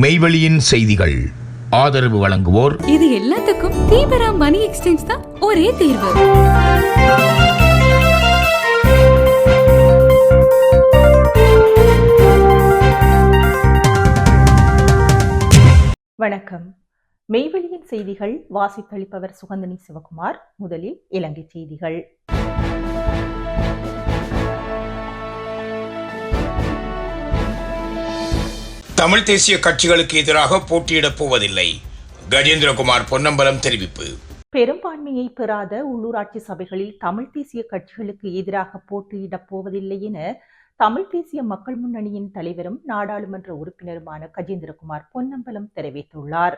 மெய்வெளியின் செய்திகள். ஆதரவு வழங்குவோர். இது எல்லாத்துக்கும் தீபரா மணி எக்ஸ்சேஞ்ச் தான் ஒரே தீர்வு. வணக்கம். மெய்வெளியின் செய்திகள் வாசித்தளிப்பவர் சுகந்தினி சிவகுமார் முதலில் இலங்கை செய்திகள். தமிழ் தேசிய கட்சிகளுக்கு எதிராக போட்டியிடப் போவதில்லை. கஜேந்திரகுமார் பொன்னம்பலம் தெரிவிப்பு. பெரும்பான்மையை பெறாத உள்ளூராட்சி சபைகளில் தமிழ் தேசிய கட்சிகளுக்கு எதிராக போட்டியிடப் போவதில்லை என தமிழ் தேசிய மக்கள் முன்னணியின் தலைவரும் நாடாளுமன்ற உறுப்பினருமான கஜேந்திரகுமார் பொன்னம்பலம் தெரிவித்துள்ளார்.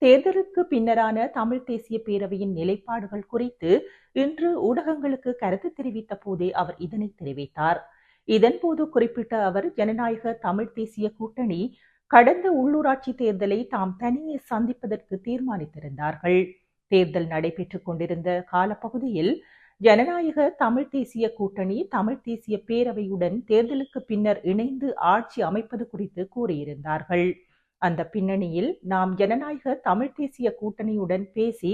தேர்தலுக்கு பின்னரான தமிழ் தேசிய பேரவையின் நிலைப்பாடுகள் குறித்து இன்று ஊடகங்களுக்கு கருத்து தெரிவித்த போதே அவர் இதனை தெரிவித்தார். இதன்போது குறிப்பிட்ட அவர் ஜனநாயக தமிழ் தேசிய கூட்டணி கடந்த உள்ளூராட்சி தேர்தலை தாம் தனியே சந்திப்பதற்கு தீர்மானித்திருந்தார்கள். தேர்தல் நடைபெற்றுக் கொண்டிருந்த காலப்பகுதியில் ஜனநாயக தமிழ் தேசிய கூட்டணி தமிழ் தேசிய பேரவையுடன் தேர்தலுக்கு பின்னர் இணைந்து ஆட்சி அமைப்பது குறித்து கூறியிருந்தார்கள். அந்த பின்னணியில் நாம் ஜனநாயக தமிழ் தேசிய கூட்டணியுடன் பேசி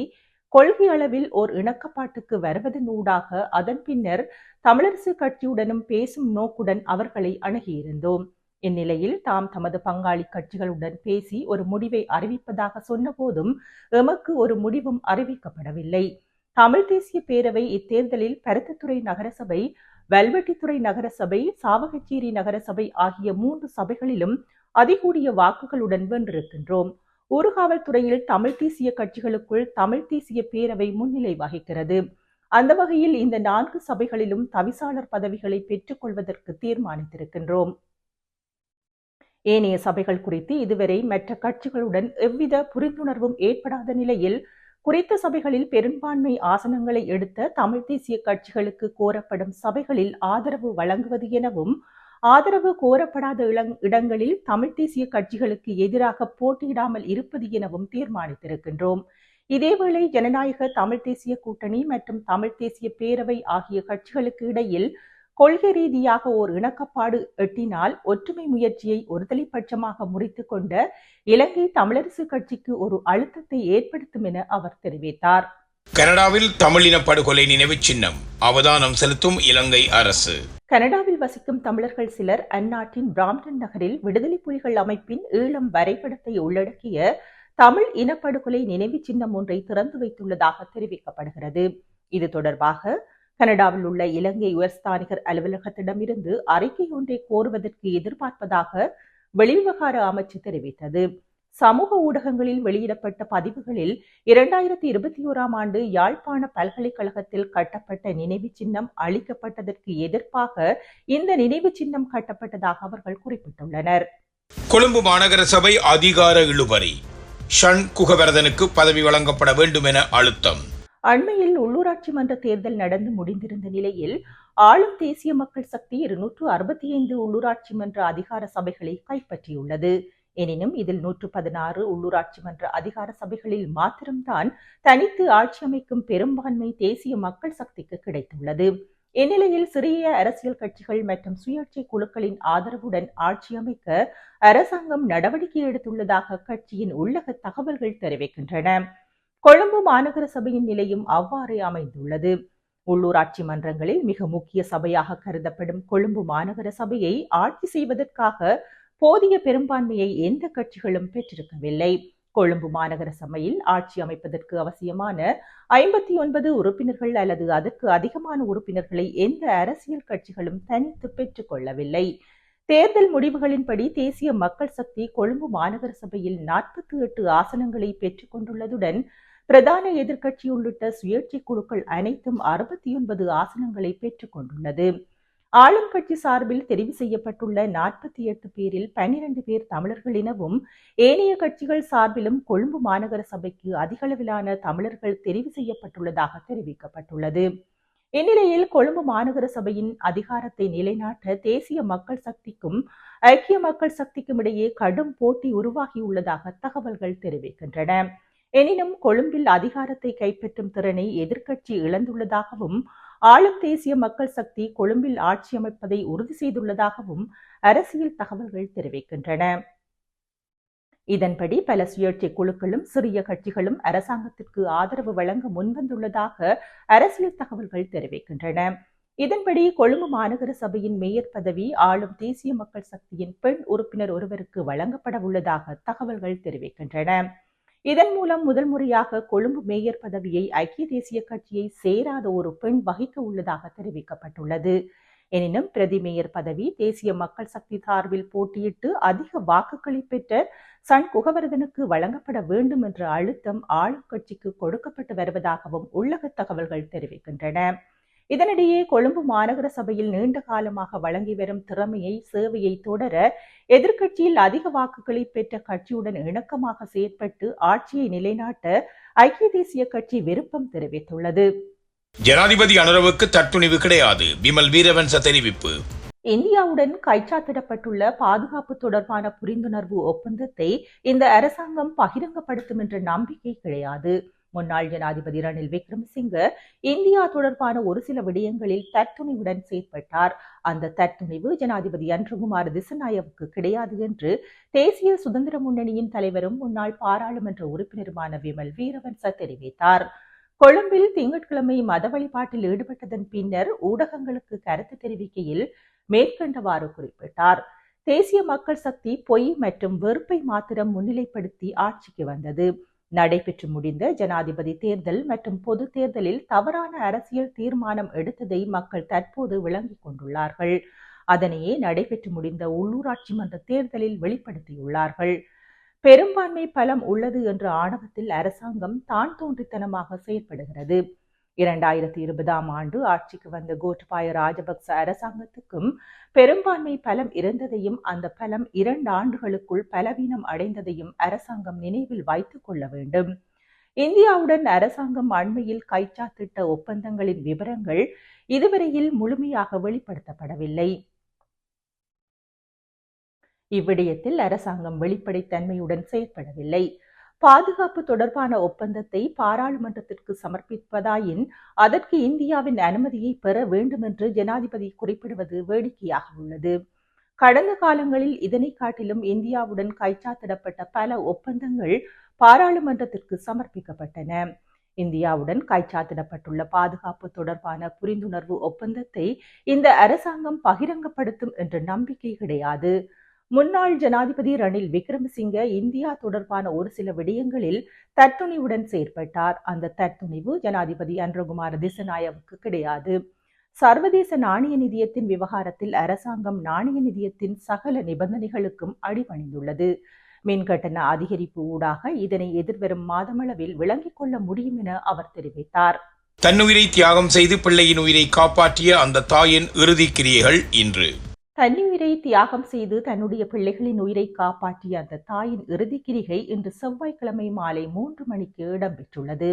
கொள்கை அளவில் ஓர் இணக்கப்பாட்டுக்கு வருவதனூடாக அதன் பின்னர் தமிழரசு கட்சியுடனும் பேசும் நோக்குடன் அவர்களை அணுகியிருந்தோம். இந்நிலையில் தாம் தமது பங்காளி கட்சிகளுடன் பேசி ஒரு முடிவை அறிவிப்பதாக சொன்னபோதும் எமக்கு ஒரு முடிவும் அறிவிக்கப்படவில்லை. தமிழ் தேசிய பேரவை இத்தேர்தலில் பருத்தத்துறை நகரசபை வல்வெட்டித்துறை நகரசபை சாவகச்சேரி நகரசபை ஆகிய மூன்று சபைகளிலும் அதிகூடிய வாக்குகளுடன் வென்றிருக்கின்றோம். ஊர்காவல்துறையில் தமிழ் தேசிய கட்சிகளுக்குள் தமிழ் தேசிய பேரவை முன்னிலை வகிக்கிறது. அந்த வகையில் இந்த நான்கு சபைகளிலும் தவிசாளர் பதவிகளை பெற்றுக்கொள்வதற்கு தீர்மானித்திருக்கின்றோம். ஏனைய சபைகள் குறித்து இதுவரை மற்ற கட்சிகளுடன் எவ்வித புரிந்துணர்வும் ஏற்படாத நிலையில் குறித்த சபைகளில் பெரும்பான்மை ஆசனங்களை எடுத்த தமிழ் தேசிய கட்சிகளுக்கு கோரப்படும் சபைகளில் ஆதரவு வழங்குவது எனவும் ஆதரவு கோரப்படாத இளங் இடங்களில் தமிழ் தேசிய கட்சிகளுக்கு எதிராக போட்டியிடாமல் இருப்பது எனவும் தீர்மானித்திருக்கின்றோம். இதேவேளை ஜனநாயக தமிழ் தேசிய கூட்டணி மற்றும் தமிழ் தேசிய பேரவை ஆகிய கட்சிகளுக்கு இடையில் கொள்கை ரீதியாக ஓர் இணக்கப்பாடு எட்டினால் ஒற்றுமை முயற்சியை ஒருதலைப்பட்சமாக முறித்து கொண்ட இலங்கை தமிழரசு கட்சிக்கு ஒரு அழுத்தத்தை ஏற்படுத்தும் என அவர் தெரிவித்தார். கனடாவில் தமிழின படுகொலை நினைவு சின்னம். அவதானம் செலுத்தும் இலங்கை அரசு. கனடாவில் வசிக்கும் தமிழர்கள் சிலர் அந்நாட்டின் பிராம்டன் நகரில் விடுதலை புலிகள் அமைப்பின் ஈழம் வரைபடத்தை உள்ளடக்கிய தமிழ் இனப்படுகொலை நினைவு சின்னம் ஒன்றை திறந்து வைத்துள்ளதாக தெரிவிக்கப்படுகிறது. இது தொடர்பாக கனடாவில் உள்ள இலங்கை உயர்ஸ்தானிகர் அலுவலகத்திடமிருந்து அறிக்கை ஒன்றை கோருவதற்கு எதிர்பார்ப்பதாக வெளிவிவகார அமைச்சு தெரிவித்தது. சமூக ஊடகங்களில் வெளியிடப்பட்ட பதிவுகளில் இரண்டாயிரத்தி இருபத்தி ஓராம் ஆண்டு யாழ்ப்பாண பல்கலைக்கழகத்தில் கட்டப்பட்ட நினைவு சின்னம் அளிக்கப்பட்டதற்கு எதிர்ப்பாக இந்த நினைவு சின்னம் கட்டப்பட்டதாக அவர்கள் குறிப்பிட்டுள்ளனர். கொழும்பு மாநகர சபை அதிகார இழுபறி. ஷண் குகவரதனுக்கு பதவி வழங்கப்பட வேண்டும் என அழுத்தம். அண்மையில் உள்ளூராட்சி மன்ற தேர்தல் நடந்து முடிந்திருந்த நிலையில் ஆளும் தேசிய மக்கள் சக்தி இருநூற்று அறுபத்தி ஐந்து உள்ளூராட்சி மன்ற அதிகார சபைகளை கைப்பற்றியுள்ளது. எனினும் இதில் நூற்று பதினாறு உள்ளூராட்சி மன்ற அதிகார சபைகளில் மாத்திரம்தான் தனித்து ஆட்சி அமைக்கும் பெரும்பான்மை தேசிய மக்கள் சக்திக்கு கிடைத்துள்ளது. இந்நிலையில் சிறிய அரசியல் கட்சிகள் மற்றும் சுயாட்சி குழுக்களின் ஆதரவுடன் ஆட்சி அமைக்க அரசாங்கம் நடவடிக்கை எடுத்துள்ளதாக கட்சியின் உள்ளக தகவல்கள் தெரிவிக்கின்றன. கொழும்பு மாநகர சபையின் நிலையும் அவ்வாறே அமைந்துள்ளது. உள்ளூராட்சி மன்றங்களில் மிக முக்கிய சபையாக கருதப்படும் கொழும்பு மாநகர சபையை ஆட்சி செய்வதற்காக போதிய பெரும்பான்மையை எந்த கட்சிகளும் பெற்றிருக்கவில்லை. கொழும்பு மாநகர சபையில் ஆட்சி அமைப்பதற்கு அவசியமான ஐம்பத்தி ஒன்பது உறுப்பினர்கள் அல்லது அதற்கு அதிகமான உறுப்பினர்களை எந்த அரசியல் கட்சிகளும் தனித்து பெற்றுக் கொள்ளவில்லை தேர்தல் முடிவுகளின்படி தேசிய மக்கள் சக்தி கொழும்பு மாநகர சபையில் நாற்பத்தி எட்டு ஆசனங்களை பெற்றுக் கொண்டுள்ளதுடன் பிரதான எதிர்க்கட்சி உள்ளிட்ட சுயேட்சை குழுக்கள் அனைத்தும் அறுபத்தி ஒன்பது ஆசனங்களை பெற்றுக் கொண்டுள்ளது. ஆளும் கட்சி சார்பில் தெரிவு செய்யப்பட்டுள்ள நாற்பத்தி எட்டு பேரில் பன்னிரண்டு பேர் தமிழர்கள் எனவும் ஏனைய கட்சிகள் சார்பிலும் கொழும்பு மாநகர சபைக்கு அதிகளவிலான தமிழர்கள் தெரிவு செய்யப்பட்டுள்ளதாக தெரிவிக்கப்பட்டுள்ளது. இந்நிலையில் கொழும்பு மாநகர சபையின் அதிகாரத்தை நிலைநாட்ட தேசிய மக்கள் சக்திக்கும் ஐக்கிய மக்கள் சக்திக்கும் இடையே கடும் போட்டி உருவாகியுள்ளதாக தகவல்கள் தெரிவிக்கின்றன. எனினும் கொழும்பில் அதிகாரத்தை கைப்பற்றும் திறனை எதிர்க்கட்சி இழந்துள்ளதாகவும் ஆளும் தேசிய மக்கள் சக்தி கொழும்பில் ஆட்சி அமைப்பதை உறுதி செய்துள்ளதாகவும் அரசியல் தகவல்கள் தெரிவிக்கின்றன. இதன்படி பல சுயேட்சை குழுக்களும் சிறிய கட்சிகளும் அரசாங்கத்திற்கு ஆதரவு வழங்க முன்வந்துள்ளதாக அரசியல் தகவல்கள் தெரிவிக்கின்றன. இதன்படி கொழும்பு மாநகர சபையின் மேயர் பதவி ஆளும் தேசிய மக்கள் சக்தியின் பெண் உறுப்பினர் ஒருவருக்கு வழங்கப்பட உள்ளதாக தகவல்கள் தெரிவிக்கின்றன. இதன் மூலம் முதல் முறையாக கொழும்பு மேயர் பதவியை ஐக்கிய தேசிய கட்சியை சேராத ஒரு பெண் வகிக்க உள்ளதாக தெரிவிக்கப்பட்டுள்ளது. எனினும் பிரதி மேயர் பதவி தேசிய மக்கள் சக்தி சார்பில் போட்டியிட்டு அதிக வாக்குகளை பெற்ற சன் குகவர்தனுக்கு வழங்கப்பட வேண்டும் என்ற அழுத்தம் ஆளும் கட்சிக்கு கொடுக்கப்பட்டு வருவதாகவும் உள்ளக தகவல்கள் தெரிவிக்கின்றன. இதனிடையே கொழும்பு மாநகர சபையில் நீண்ட காலமாக வழங்கி வரும் திறமையை சேவையை தொடர எதிர்க்கட்சியில் அதிக வாக்குகளை பெற்ற கட்சியுடன் இணக்கமாக செயற்பட்டு ஆட்சியை நிலைநாட்ட ஐக்கிய தேசிய கட்சி விருப்பம் தெரிவித்துள்ளது. ஜனாதிபதி அனுரவுக்கு தட்டுணிவு கிடையாது. விமல் வீரவன்ச தெரிவிப்பு. இந்தியாவுடன் கைச்சாத்திடப்பட்டுள்ள பாதுகாப்பு தொடர்பான புரிந்துணர்வு ஒப்பந்தத்தை இந்த அரசாங்கம் பகிரங்கப்படுத்தும் என்ற நம்பிக்கை கிடையாது. முன்னாள் ஜனாதிபதி ரணில் விக்ரமசிங்க இந்தியா தொடர்பான ஒரு சில விடயங்களில் தற்துணிவுடன் செயற்பட்டார். அந்த தற்துணிவு ஜனாதிபதி அன்றுகுமார் திசநாயவுக்கு கிடையாது என்று தேசிய சுதந்திர முன்னணியின் தலைவரும் முன்னாள் பாராளுமன்ற உறுப்பினருமான விமல் வீரவன்ச தெரிவித்தார். கொழும்பில் திங்கட்கிழமை மத வழிபாட்டில் ஈடுபட்டதன் பின்னர் ஊடகங்களுக்கு கருத்து தெரிவிக்கையில் மேற்கண்டவாறு குறிப்பிட்டார். தேசிய மக்கள் சக்தி பொய் மற்றும் வெறுப்பை மாத்திரம் முன்னிலைப்படுத்தி ஆட்சிக்கு வந்தது. நடைபெற்று முடிந்த ஜனாதிபதி தேர்தல் மற்றும் பொது தேர்தலில் தவறான அரசியல் தீர்மானம் எடுத்ததை மக்கள் தற்போது விளங்கிக் கொண்டுள்ளார்கள். அதனையே நடைபெற்று முடிந்த உள்ளூராட்சி மன்ற தேர்தலில் வெளிப்படுத்தியுள்ளார்கள். பெரும்பான்மை பலம் உள்ளது என்ற ஆணவத்தில் அரசாங்கம் தான் தோன்றித்தனமாக செயல்படுகிறது இரண்டாயிரத்தி இருபதாம் ஆண்டு ஆட்சிக்கு வந்த கோட்டபாய ராஜபக்ச அரசாங்கத்துக்கும் பெரும்பான்மை பலம் இருந்ததையும் அந்த பலம் இரண்டு ஆண்டுகளுக்குள் பலவீனம் அடைந்ததையும் அரசாங்கம் நினைவில் வைத்துக் கொள்ள வேண்டும். இந்தியாவுடன் அரசாங்கம் அண்மையில் கைச்சாத்திட்ட ஒப்பந்தங்களின் விவரங்கள் இதுவரையில் முழுமையாக வெளிப்படுத்தப்படவில்லை. இவ்விடயத்தில் அரசாங்கம் வெளிப்படைத்தன்மையுடன் செயற்படவில்லை. பாதுகாப்பு தொடர்பான ஒப்பந்தத்தை பாராளுமன்றத்திற்கு சமர்ப்பிப்பதாயின் அதற்கு இந்தியாவின் அனுமதியை பெற வேண்டும் என்று ஜனாதிபதி குறிப்பிடுவது வேடிக்கையாக உள்ளது. கடந்த காலங்களில் இதனை காட்டிலும் இந்தியாவுடன் கைச்சாத்திடப்பட்ட பல ஒப்பந்தங்கள் பாராளுமன்றத்திற்கு சமர்ப்பிக்கப்பட்டன. இந்தியாவுடன் கைச்சாத்திடப்பட்டுள்ள பாதுகாப்பு தொடர்பான புரிந்துணர்வு ஒப்பந்தத்தை இந்த அரசாங்கம் பகிரங்கப்படுத்தும் என்ற நம்பிக்கை கிடையாது. முன்னாள் ஜனாதிபதி ரணில் விக்ரமசிங்க இந்தியா தொடர்பான ஒரு சில விடயங்களில் தற்துணிவுடன் செயற்பட்டார். அந்த தற்துணிவு ஜனாதிபதி அன்றகுமார திசநாயவுக்கு கிடையாது. சர்வதேச நாணய நிதியத்தின் விவகாரத்தில் அரசாங்கம் நாணய நிதியத்தின் சகல நிபந்தனைகளுக்கும் அடிபணிந்துள்ளது. மின்கட்டண அதிகரிப்பு ஊடாக இதனை எதிர்வரும் மாதமளவில் விளங்கிக் கொள்ள முடியும் என அவர் தெரிவித்தார். தன்னுயிரை தியாகம் செய்து பிள்ளையின் உயிரை காப்பாற்றிய அந்த தாயின் இறுதிக் கிரியைகள் இன்று. தன்னுயிரை தியாகம் செய்து தன்னுடைய பிள்ளைகளின் உயிரை காப்பாற்றிய அந்த தாயின் இறுதிக் கிரிகை இன்று செவ்வாய்க்கிழமை மாலை மூன்று மணிக்கு இடம்பெற்றுள்ளது.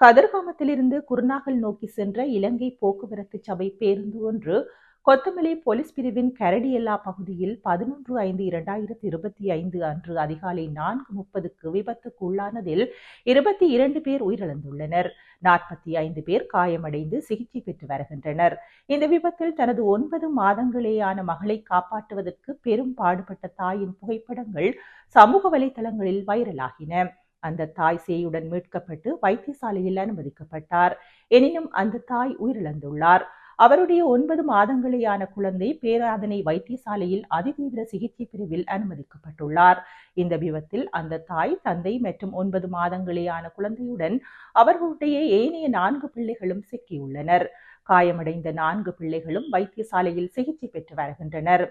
கதிர்காமத்திலிருந்து குருநாகல் நோக்கி சென்ற இலங்கை போக்குவரத்து சபை பேருந்து ஒன்று கொத்தமலை போலீஸ் பிரிவின் கரடியல்லா பகுதியில் பதினொன்று ஐந்து இரண்டாயிரத்தி இருபத்தி ஐந்து அன்று அதிகாலை நான்கு முப்பதுக்கு விபத்துக்கு உள்ளானதில் இருபத்தி இரண்டு பேர் உயிரிழந்துள்ளனர். நாற்பத்தி ஐந்து பேர் காயமடைந்து சிகிச்சை பெற்று வருகின்றனர். இந்த விபத்தில் தனது ஒன்பது மாதங்களேயான மகளை காப்பாற்றுவதற்கு பெரும் பாடுபட்ட தாயின் புகைப்படங்கள் சமூக வலைதளங்களில் வைரலாகின. அந்த தாய் சேயுடன் மீட்கப்பட்டு வைத்தியசாலையில் அனுமதிக்கப்பட்டார். எனினும் அந்த தாய் உயிரிழந்துள்ளார். அவருடைய ஒன்பது மாதங்களேயான குழந்தை பேராதனை வைத்தியசாலையில் அதிதீவிர சிகிச்சை பிரிவில் அனுமதிக்கப்பட்டுள்ளார். இந்த விபத்தில் அந்த தாய் தந்தை மற்றும் ஒன்பது மாதங்களேயான குழந்தையுடன் அவர்களுடைய ஏனைய நான்கு பிள்ளைகளும் சிக்கியுள்ளனர். காயமடைந்த நான்கு பிள்ளைகளும் வைத்தியசாலையில் சிகிச்சை பெற்று வருகின்றனர்.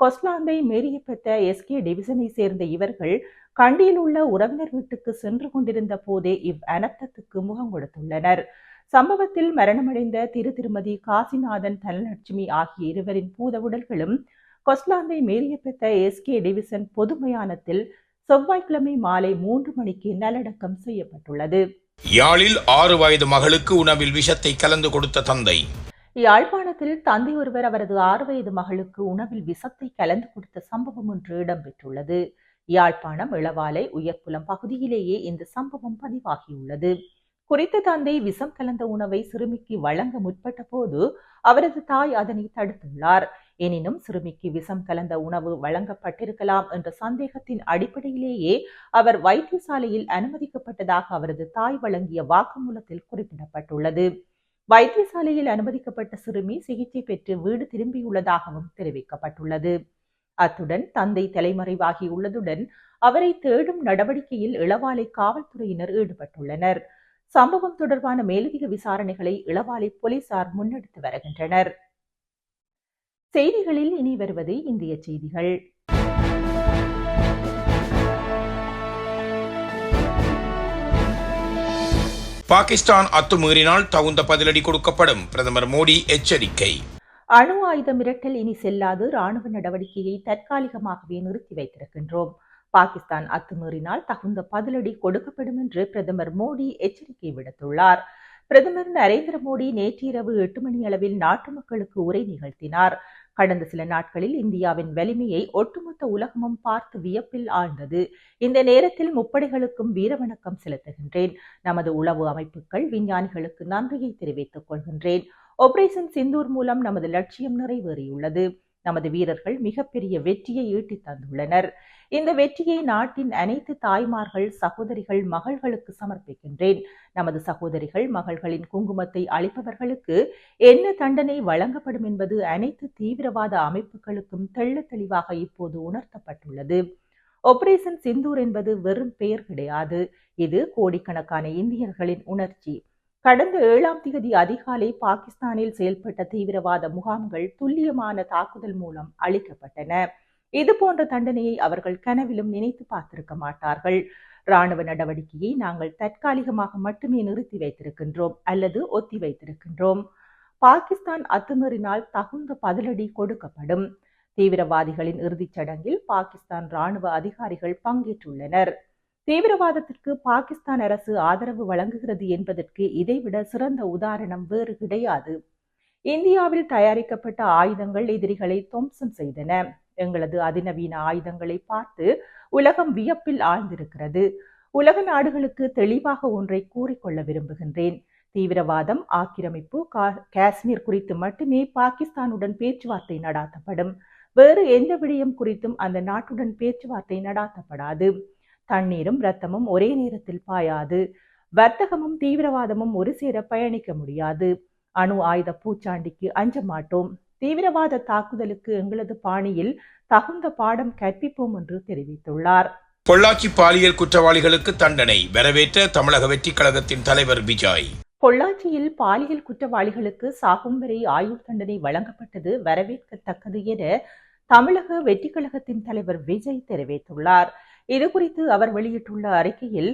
கொஸ்லாந்தை மேரியப்பெற்ற எஸ்கே டிவிசனை சேர்ந்த இவர்கள் கண்டியில் உள்ள உறவினர் வீட்டுக்கு சென்று கொண்டிருந்த போதே இவ் அனர்த்தத்துக்கு முகம் கொடுத்துள்ளனர். சம்பவத்தில் மரணமடைந்த திரு திருமதி காசிநாதன் தனலட்சுமி ஆகிய இருவரின் பூத உடல்களும் கொஸ்லாந்தை மேரியப்பெற்ற எஸ்கே டிவிசன் பொது மயானத்தில் செவ்வாய்க்கிழமை மாலை மூன்று மணிக்கு நல்லடக்கம் செய்யப்பட்டுள்ளது. யாழில் ஆறு வயது மகளுக்கு உணவில் விஷத்தை கலந்து கொடுத்த தந்தை. யாழ்ப்பாணத்தில் தந்தை ஒருவர் அவரது ஆறு வயது மகளுக்கு உணவில் விஷத்தை கலந்து கொடுத்த சம்பவம் ஒன்று இடம்பெற்றுள்ளது. யாழ்ப்பாணம் இளவாலை உயர்புலம் பகுதியிலேயே இந்த சம்பவம் பதிவாகியுள்ளது. குறித்த தந்தை விஷம் கலந்த உணவை சிறுமிக்கு வழங்க முற்பட்ட போது அவரது தாய் அதனை தடுத்துள்ளார். எனினும் சிறுமிக்கு விஷம் கலந்த உணவு வழங்கப்பட்டிருக்கலாம் என்ற சந்தேகத்தின் அடிப்படையிலேயே அவர் வைத்தியசாலையில் அனுமதிக்கப்பட்டதாக அவரது தாய் வழங்கிய வாக்குமூலத்தில் குறிப்பிடப்பட்டுள்ளது. வைத்தியசாலையில் அனுமதிக்கப்பட்ட சிறுமி சிகிச்சை பெற்று வீடு திரும்பியுள்ளதாகவும் தெரிவிக்கப்பட்டுள்ளது. அத்துடன் தந்தை தலைமறைவாகியுள்ளதுடன் அவரை தேடும் நடவடிக்கையில் இளவாலை காவல்துறையினர் ஈடுபட்டுள்ளனர். சம்பவம் தொடர்பான மேலதிக விசாரணைகளை இளவாலை போலீசார் முன்னெடுத்து வருகின்றனர். செய்திகளில் இனி வருவது இந்திய செய்திகள். பாகிஸ்தான் அத்துமீறினால் தகுந்த பதிலடி கொடுக்கப்படும். பிரதமர் மோடி எச்சரிக்கை. அணு ஆயுத மிரட்டல் இனி செல்லாது. ராணுவ நடவடிக்கையை தற்காலிகமாகவே நிறுத்தி வைத்திருக்கின்றோம். பாகிஸ்தான் அத்துமீறினால் தகுந்த பதிலடி கொடுக்கப்படும் என்று பிரதமர் மோடி எச்சரிக்கை விடுத்துள்ளார். பிரதமர் நரேந்திர மோடி நேற்றிரவு எட்டு மணி அளவில் நாட்டு மக்களுக்கு உரை நிகழ்த்தினார். கடந்த சில நாட்களில் இந்தியாவின் வலிமையை ஒட்டுமொத்த உலகமும் பார்த்து வியப்பில் ஆழ்ந்தது. இந்த நேரத்தில் முப்படைகளுக்கும் வீரவணக்கம் செலுத்துகின்றேன். நமது உளவு அமைப்புகள் விஞ்ஞானிகளுக்கு நன்றியை தெரிவித்துக் கொள்கின்றேன். ஆபரேஷன் சிந்தூர் மூலம் நமது லட்சியம் நிறைவேறியுள்ளது. நமது வீரர்கள் மிகப்பெரிய வெற்றியை ஈட்டித் தந்துள்ளனர். இந்த வெற்றியை நாட்டின் அனைத்து தாய்மார்கள் சகோதரிகள் மகள்களுக்கு சமர்ப்பிக்கின்றேன். நமது சகோதரிகள் மகள்களின் குங்குமத்தை அளிப்பவர்களுக்கு என்ன தண்டனை வழங்கப்படும் என்பது அனைத்து தீவிரவாத அமைப்புகளுக்கும் தெள்ள தெளிவாக இப்போது உணர்த்தப்பட்டுள்ளது. ஆபரேஷன் சிந்தூர் என்பது வெறும் பெயர் கிடையாது. இது கோடிக்கணக்கான இந்தியர்களின் உணர்ச்சி. கடந்த ஏழாம் திகதி அதிகாலை பாகிஸ்தானில் செயல்பட்ட தீவிரவாத முகாம்கள் துல்லியமான தாக்குதல் மூலம் அளிக்கப்பட்டன இது போன்ற தண்டனையை அவர்கள் கனவிலும் நினைத்து பார்த்திருக்க மாட்டார்கள். ராணுவ நடவடிக்கையை நாங்கள் தற்காலிகமாக மட்டுமே நிறுத்தி வைத்திருக்கின்றோம் அல்லது ஒத்தி வைத்திருக்கின்றோம். பாகிஸ்தான் அத்துமீறினால் தகுந்த பதிலடி கொடுக்கப்படும். தீவிரவாதிகளின் இறுதிச் சடங்கில் பாகிஸ்தான் ராணுவ அதிகாரிகள் பங்கேற்றுள்ளனர். தீவிரவாதத்திற்கு பாகிஸ்தான் அரசு ஆதரவு வழங்குகிறது என்பதற்கு இதைவிட சிறந்த உதாரணம் வேறு கிடையாது. இந்தியாவில் தயாரிக்கப்பட்ட ஆயுதங்கள் எதிரிகளை துவம்சம் செய்தன. எங்களது அதிநவீன ஆயுதங்களை பார்த்து உலகம் வியப்பில் ஆழ்ந்திருக்கிறது. உலக நாடுகளுக்கு தெளிவாக ஒன்றை கூறிக்கொள்ள விரும்புகின்றேன். தீவிரவாதம் ஆக்கிரமிப்பு காஷ்மீர் குறித்து மட்டுமே பாகிஸ்தானுடன் பேச்சுவார்த்தை நடாத்தப்படும். வேறு எந்த விடயம் குறித்தும் அந்த நாட்டுடன் பேச்சுவார்த்தை நடாத்தப்படாது. தண்ணீரும் ரத்தமும் ஒரே நேரத்தில் பாயாது. வர்த்தகமும் தீவிரவாதமும் ஒரு சேர பயணிக்க முடியாது. அணு ஆயுத பூச்சாண்டிக்கு அஞ்ச மாட்டோம். தீவிரவாத தாக்குதலுக்கு எங்களது பாணியில் தகுந்த பாடம் கற்பிப்போம் என்று தெரிவித்துள்ளார். பொள்ளாச்சி பாலியல் குற்றவாளிகளுக்கு தண்டனை வரவேற்ற தமிழக வெற்றிக் கழகத்தின் தலைவர் விஜய். பொள்ளாச்சியில் பாலியல் குற்றவாளிகளுக்கு சாகும் வரை ஆயுள் தண்டனை வழங்கப்பட்டது வரவேற்கத்தக்கது என தமிழக வெற்றிக் கழகத்தின் தலைவர் விஜய் தெரிவித்துள்ளார். இதுகுறித்து அவர் வெளியிட்டுள்ள அறிக்கையில்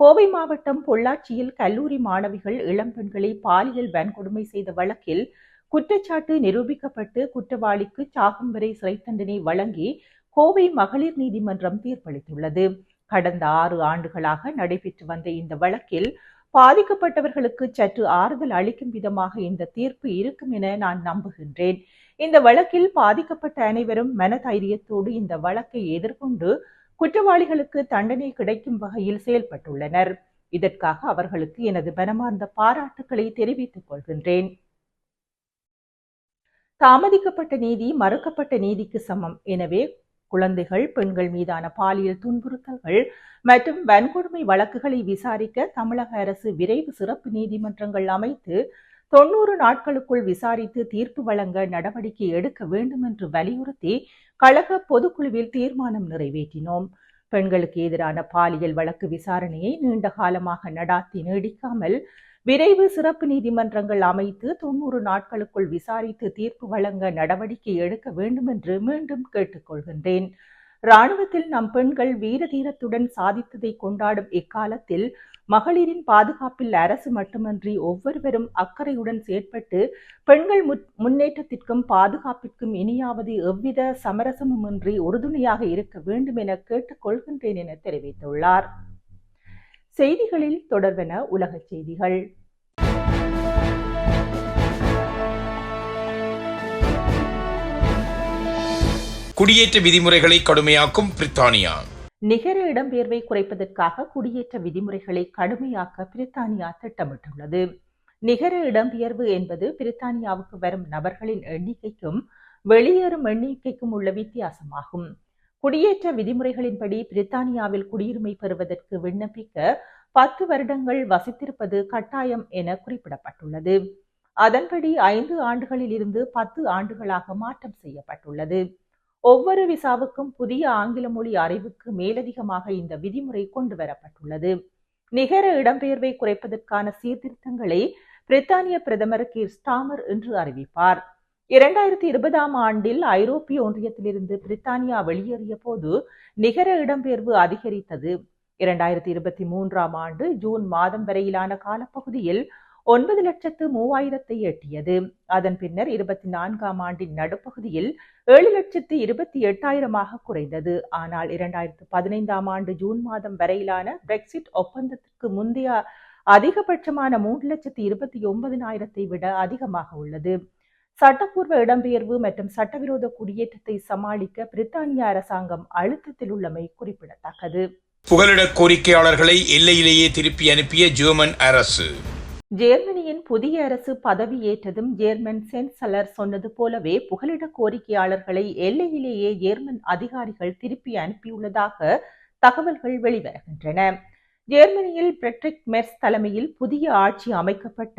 கோவை மாவட்டம் பொள்ளாச்சியில் கல்லூரி மாணவிகள் இளம்பெண்களை பாலியல் வன்கொடுமை செய்த வழக்கில் குற்றச்சாட்டு நிரூபிக்கப்பட்டு குற்றவாளிக்கு சாகும் வரை சிறை தண்டனை வழங்கி கோவை மகளிர் நீதிமன்றம் தீர்ப்பளித்துள்ளது. கடந்த ஆறு ஆண்டுகளாக நடைபெற்று வந்த இந்த வழக்கில் பாதிக்கப்பட்டவர்களுக்கு சற்று ஆறுதல் அளிக்கும் விதமாக இந்த தீர்ப்பு இருக்கும் என நான் நம்புகின்றேன். இந்த வழக்கில் பாதிக்கப்பட்ட அனைவரும் மனதைரியத்தோடு இந்த வழக்கை எதிர்கொண்டு குற்றவாளிகளுக்கு தண்டனை கிடைக்கும் வகையில் செயல்பட்டுள்ளனர். இதற்காக அவர்களுக்கு எனது மனமார்ந்த பாராட்டுக்களை தெரிவித்துக் கொள்கின்றேன். தாமதிக்கப்பட்ட நீதி மறுக்கப்பட்ட நீதிக்கு சமம். எனவே குழந்தைகள் பெண்கள் மீதான பாலியல் துன்புறுத்தல்கள் மற்றும் வன்கொடுமை வழக்குகளை விசாரிக்க தமிழக அரசு விரைவு சிறப்பு நீதிமன்றங்கள் அமைத்து தொன்னூறு நாட்களுக்குள் விசாரித்து தீர்ப்பு வழங்க நடவடிக்கை எடுக்க வேண்டும் என்று வலியுறுத்தி கழக பொதுக்குழுவில் தீர்மானம் நிறைவேற்றினோம். பெண்களுக்கு எதிரான பாலியல் வழக்கு விசாரணையை நீண்ட காலமாக நடாத்தி நீடிக்காமல் விரைவு சிறப்பு நீதிமன்றங்கள் அமைத்து தொன்னூறு நாட்களுக்குள் விசாரித்து தீர்ப்பு வழங்க நடவடிக்கை எடுக்க வேண்டும் என்று மீண்டும் கேட்டுக்கொள்கின்றேன். ராணுவத்தில் நம் பெண்கள் வீரதீரத்துடன் சாதித்ததை கொண்டாடும் இக்காலத்தில் மகளிரின் பாதுகாப்பில் அரசு மட்டுமன்றி ஒவ்வொருவரும் அக்கறையுடன் செயற்பட்டு பெண்கள் முன்னேற்றத்திற்கும் பாதுகாப்பிற்கும் இனியாவது எவ்வித சமரசமுமின்றி உறுதுணையாக இருக்க வேண்டும் என கேட்டுக்கொள்கின்றேன் என தெரிவித்துள்ளார். செய்திகளில் தொடர்வென உலகச் செய்திகள். குடியேற்ற விதிமுறைகளை கடுமையாக்கும் பிரித்தானியா. நிகர இடம்பெயர்வை குறைப்பதற்காக குடியேற்ற விதிமுறைகளை கடுமையாக்க பிரித்தானியா திட்டமிட்டுள்ளது. நிகர இடம்பெயர்வு என்பது பிரித்தானியாவுக்கு வரும் நபர்களின் எண்ணிக்கைக்கும் வெளியேறும் எண்ணிக்கைக்கும் உள்ள வித்தியாசமாகும். குடியேற்ற விதிமுறைகளின்படி பிரித்தானியாவில் குடியுரிமை பெறுவதற்கு விண்ணப்பிக்க பத்து வருடங்கள் வசித்திருப்பது கட்டாயம் என குறிப்பிடப்பட்டுள்ளது. அதன்படி ஐந்து ஆண்டுகளில் இருந்து பத்து ஆண்டுகளாக மாற்றம் செய்யப்பட்டுள்ளது. ஒவ்வொரு விசாவுக்கும் புதிய ஆங்கில மொழி அறிவுக்கு மேலதிகமாக இந்த விதிமுறை கொண்டு வரப்பட்டுள்ளது. நிகர இடம்பெயர்வை குறைப்பதற்கான சீர்திருத்தங்களை பிரித்தானிய பிரதமர் கீர் ஸ்டாமர் இன்று அறிவிப்பார். இரண்டாயிரத்தி இருபதாம் ஆண்டில் ஐரோப்பிய ஒன்றியத்திலிருந்து பிரித்தானியா வெளியேறிய போது நிகர இடம்பெயர்வு அதிகரித்தது. இரண்டாயிரத்தி இருபத்தி மூன்றாம் ஆண்டு ஜூன் மாதம் வரையிலான காலப்பகுதியில் ஒன்பது லட்சத்து மூவாயிரத்தை எட்டியது. அதன் பின்னர் இருபத்தி நான்காம் ஆண்டின் நடுப்பகுதியில் ஏழு லட்சத்து இருபத்தி எட்டாயிரமாக குறைந்தது. ஆனால் இரண்டாயிரத்து பதினைந்தாம் ஆண்டு ஜூன் மாதம் வரையிலான பிரெக்சிட் ஒப்பந்தத்திற்கு முந்தைய அதிகபட்சமான மூன்று லட்சத்து இருபத்தி ஒன்பதினாயிரத்தை விட அதிகமாக உள்ளது. சட்டப்பூர்வ இடம்பெயர்வு மற்றும் சட்டவிரோத குடியேற்றத்தை சமாளிக்க பிரித்தானிய அரசாங்கம் அழுத்தத்தில் உள்ளமை குறிப்பிடத்தக்கது. புகலிட கோரிக்கையாளர்களை எல்லையிலேயே திருப்பி அனுப்பிய ஜெர்மன் அரசு. ஜேர்மனியின் புதிய அரசு பதவியேற்றதும் ஜேர்மன் சென்சலர் சொன்னது போலவே புகலிட கோரிக்கையாளர்களை எல்லையிலேயே ஜேர்மன் அதிகாரிகள் திருப்பி அனுப்பியுள்ளதாக தகவல்கள் வெளிவருகின்றன. ஜேர்மனியில் பிரெட்ரிக் மெர்ஸ் தலைமையில் புதிய ஆட்சி அமைக்கப்பட்ட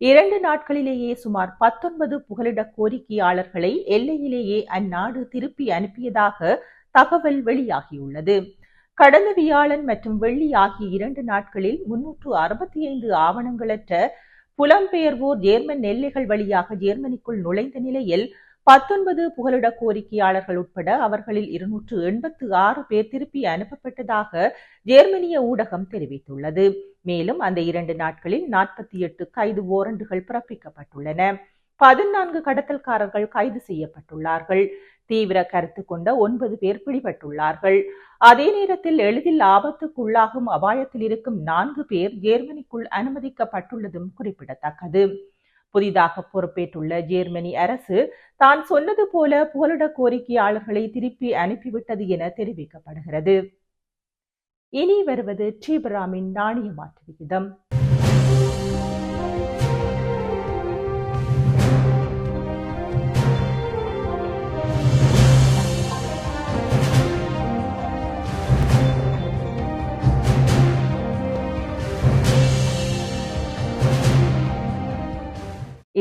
இரண்டு நாட்களிலேயே சுமார் பத்தொன்பது புகலிட கோரிக்கையாளர்களை எல்லையிலேயே அந்நாடு திருப்பி அனுப்பியதாக தகவல் வெளியாகியுள்ளது. கடந்த வியாழன் மற்றும் வெள்ளி ஆகிய இரண்டு நாட்களில் முன்னூற்று அறுபத்தி ஐந்து ஆவணங்களற்ற புலம்பெயர்வோர் ஜேர்மன் எல்லைகள் வழியாக ஜேர்மனிக்குள் நுழைந்த நிலையில் பத்தொன்பது புகலிட கோரிக்கையாளர்கள் உட்பட அவர்களில் இருநூற்று எண்பத்து ஆறு பேர் திருப்பி அனுப்பப்பட்டதாக ஜேர்மனிய ஊடகம் தெரிவித்துள்ளது. மேலும் அந்த இரண்டு நாட்களில் நாற்பத்தி எட்டு கைது ஓரண்டுகள் பிறப்பிக்கப்பட்டுள்ளன. பதினான்கு கடத்தல்காரர்கள் கைது செய்யப்பட்டுள்ளார்கள். தீவிர கருத்து கொண்ட ஒன்பது பேர் பிடிபட்டுள்ளார்கள். அதே நேரத்தில் எளிதில் ஆபத்துக்குள்ளாகும் அபாயத்தில் இருக்கும் நான்கு பேர் ஜேர்மனிக்குள் அனுமதிக்கப்பட்டுள்ளதும் குறிப்பிடத்தக்கது. புதிதாக பொறுப்பேற்றுள்ள ஜேர்மனி அரசு தான் சொன்னது போல புகலிட கோரிக்கையாளர்களை திருப்பி அனுப்பிவிட்டது என தெரிவிக்கப்படுகிறது. இனி வருவது டீபராமின் நாணய மாற்று விகிதம்.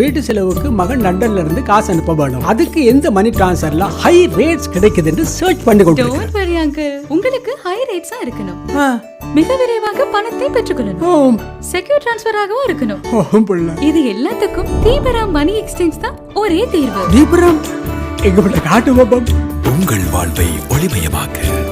வீட்டு செலவுக்கு மகன் லண்டன்ல இருந்து காசு அனுப்ப வேணும். அதுக்கு எந்த மணி டிரான்ஸ்ஃபர்ல ஹை ரேட்ஸ் கிடைக்குதுன்னு சர்ச் பண்ணி கொண்டிருக்கேன் டோன்ட் வரி அங்கிள் உங்களுக்கு ஹை ரேட்ஸா இருக்கணும். ஆ, மிக விரைவாக பணத்தை பெற்றுக்கொள்ளணும். ஓம், செக்யூர் டிரான்ஸ்ஃபராகவும் இருக்கணும். இது எல்லாத்துக்கும் தீபரா மணி எக்ஸ்சேஞ்ச் தான் ஒரே தீர்வு. தீபுரம்? எங்க பிள்ளை காட்டு உங்கள் வாழ்வை ஒளிமயமாக்க.